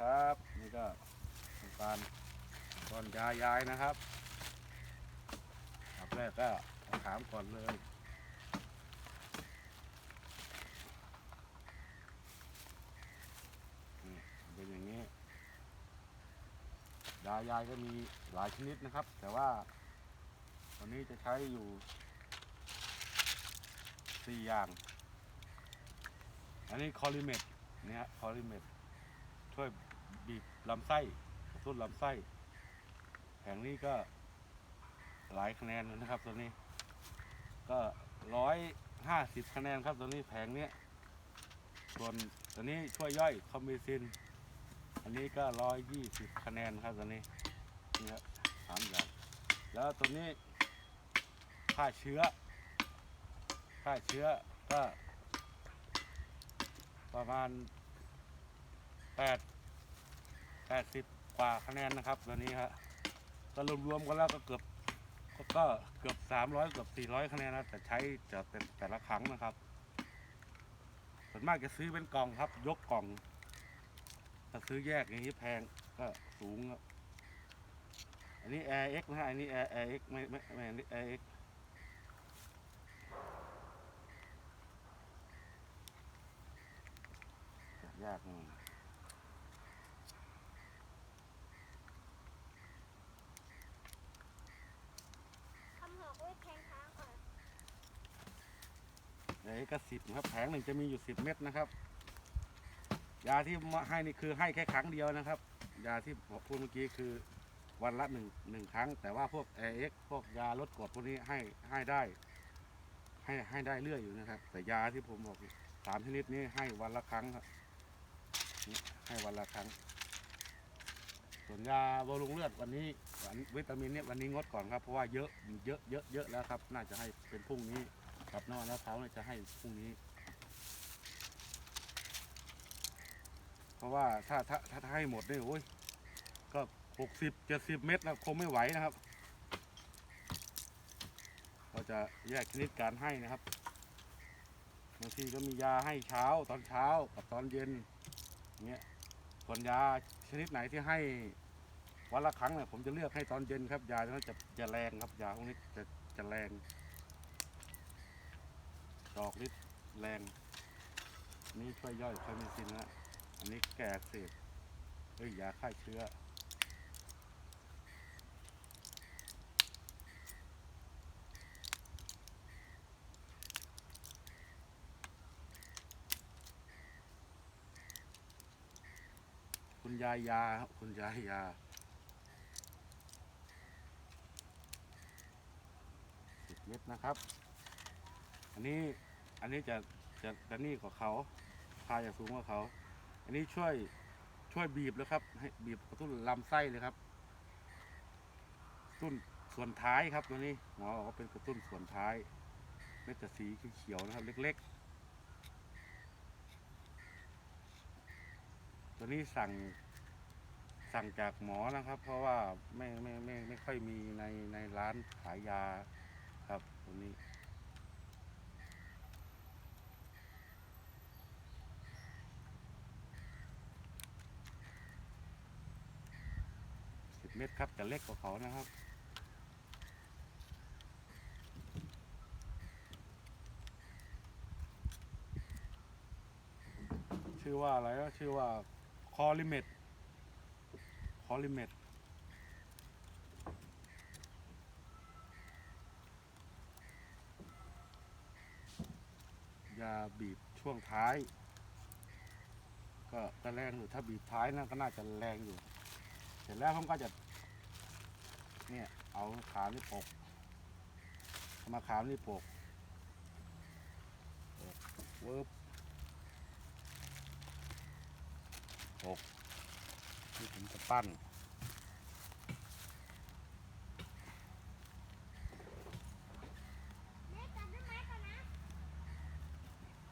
ครับ นี่ก็ทำการก่อนยายายนะครับอันแรกก็ถามก่อนเลยเป็นอย่างนี้ยายายก็มีหลายชนิดนะครับ แต่ว่าวันนี้จะใช้อยู่สี่อย่าง อันนี้คอลิเมตเนี่ยคอลิเมตช่วย บีบลำไส้กระตุ้นลำไส้แผงนี้ก็หลายคะแนนนะครับตัวนี้ ก็ร้อยห้าสิบคะแนนครับตัวนี้แผงเนี้ยส่วนตัวนี้ช่วยย่อยคอมบิซิน อันนี้ก็ร้อยยี่สิบคะแนนครับตัวนี้นี่ครับสามอย่างแล้วตัวนี้ฆ่าเชื้อฆ่าเชื้อก็ประมาณแปด แปดสิบกว่าคะแนนนะครับตัวนี้ครับก็รวมๆกันแล้วก็เกือบก็ก็เกือบสามร้อยเกือบสี่ร้อยคะแนนนะแต่ใช้จะเป็นแต่ละครั้งนะครับส่วนมากจะซื้อเป็นกล่องครับ ยกกล่องถ้าซื้อแยกอย่างนี้แพงก็สูงครับอันนี้ Air X นะฮะอันนี้ AirX ไม่ไม่ไม่อันนี้ Air X ยากหน่อย ทำหอกไว้แทงค้างก่อน เอกสิบครับแผงหนึ่งจะมีอยู่สิบเม็ดนะครับ ยาที่มาให้นี่คือให้แค่ครั้งเดียวนะครับ ยาที่ผมพูดเมื่อกี้คือวันละหนึ่งหนึ่งครั้ง แต่ว่าพวกเอ็กพวกยาลดกรดพวกนี้ให้ให้ได้ ให้ให้ได้เรื่อยอยู่นะครับ แต่ยาที่ผมบอกสามชนิดนี้ให้วันละครั้งครับให้วันละครั้ง ส่วนยาบำรุงเลือดวันนี้วันวิตามินเนี่ยวันนี้งดก่อนครับเพราะว่าเยอะเยอะเยอะเยอะแล้วครับ น่าจะให้เป็นพรุ่งนี้ กับนอนแล้วเขาเนี่ยจะให้พรุ่งนี้ เพราะว่าถ้าถ้าถ้าให้หมดเนี่ยโอ้ยก็หกสิบเจ็ดสิบเม็ดนะคงไม่ไหวนะครับเราจะแยกชนิดการให้นะครับบางทีก็มียาให้เช้าตอนเช้ากับตอนเย็นเงี้ยส่วนยาชนิดไหนที่ให้วันละครั้งเนี่ยผมจะเลือกให้ตอนเย็นครับ ยาตัวนั้นจะจะแรงครับยาพวกนี้จะจะแรง ดอกฤทธิ์แรงนนี้ช่วยย่อยคอมิซินนะอันนี้แก้อักเสบเอ้ยยาฆ่าเชื้อ คุณยายยาครับคุณยายยาสิบเม็ดนะครับ อันนี้ อันนี้จะจะจะนี่กว่าเขาพาจะสูงกว่าเขา อันนี้ช่วยช่วยบีบเลยครับ ให้บีบกระตุ้นลำไส้เลยครับตุ้นส่วนท้ายครับตัวนี้หมอบอกว่าเป็นกระตุ้นส่วนท้ายเม็ดจะสีเขียวๆนะครับ เล็ก ๆ ตัวนี้สั่งสั่งจากหมอนะครับ เพราะว่าไม่ไม่ไม่ไม่ค่อยมีในในร้านขายยาครับตัวนี้ เมตรครับจะเล็กกว่าเขานะครับ ชื่อว่าอะไรก็ชื่อว่าคอลิเมตคอลิเมตยาบีบช่วงท้าย ก็ก็แรงอยู่ถ้าบีบท้ายนั่นก็น่าจะแรงอยู่ เสร็จแล้วผมก็จะ เนี่ย เอาขานี่ปกเอามาขานี่ปกปกเวิร์บปกที่ผมจะปั้นแม่จับได้ไหมก่อนนะ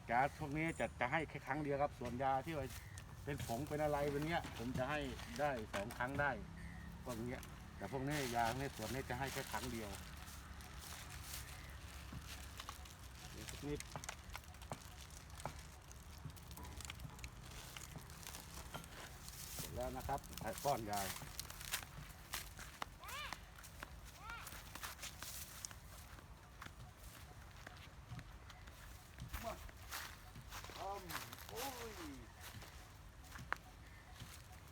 ยาพวกนี้จะจะให้แค่ครั้งเดียวครับ ส่วนยาที่ว่าเป็นผงเป็นอะไรเป็นเนี้ย ผมจะให้ได้สองครั้งได้พวกเนี้ย แต่พวกนี้ยาในส่วนนี้จะให้แค่ครั้งเดียวเดี๋ยวสักนิดแล้วนะครับก้อนยาย อ้อมโอ้ย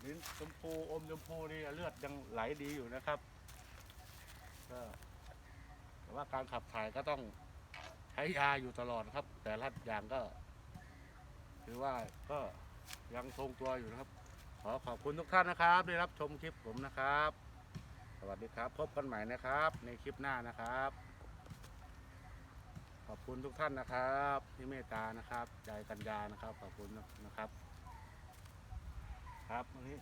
ลิ้นชมพูอมชมพูนี่เลือดยังไหลดีอยู่นะครับก็แต่ว่าการขับถ่ายก็ต้องใช้ยาอยู่ตลอดครับ แต่ละอย่างก็ถือว่าก็ยังทรงตัวอยู่นะครับ ขอขอบคุณทุกท่านนะครับที่รับชมคลิปผมนะครับ สวัสดีครับ พบกันใหม่นะครับ ในคลิปหน้านะครับ ขอบคุณทุกท่านนะครับที่เมตตานะครับใจกัญญานะครับ ขอบคุณนะครับ ครับวันนี้